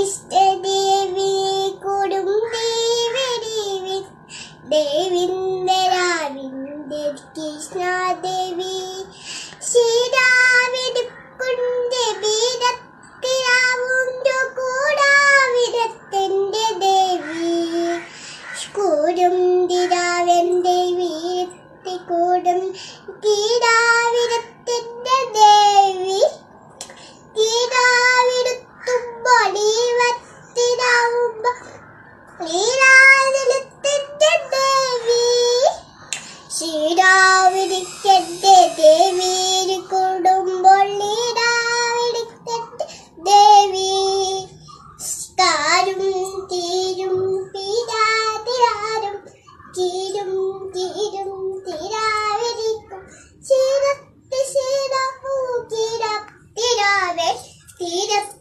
ശരിക്കിഷ്ടദേവി കൊടും ദേവദേവി ദേവിന്ദരാവിന്ദ കൃഷ്ണദേവി ശ്രീരാവിടുക്കുണ്ട് വീരത്തിരാവുണ്ടു ദേവി. കൂടും തിരാവൻ ദേവി കൂടും いいです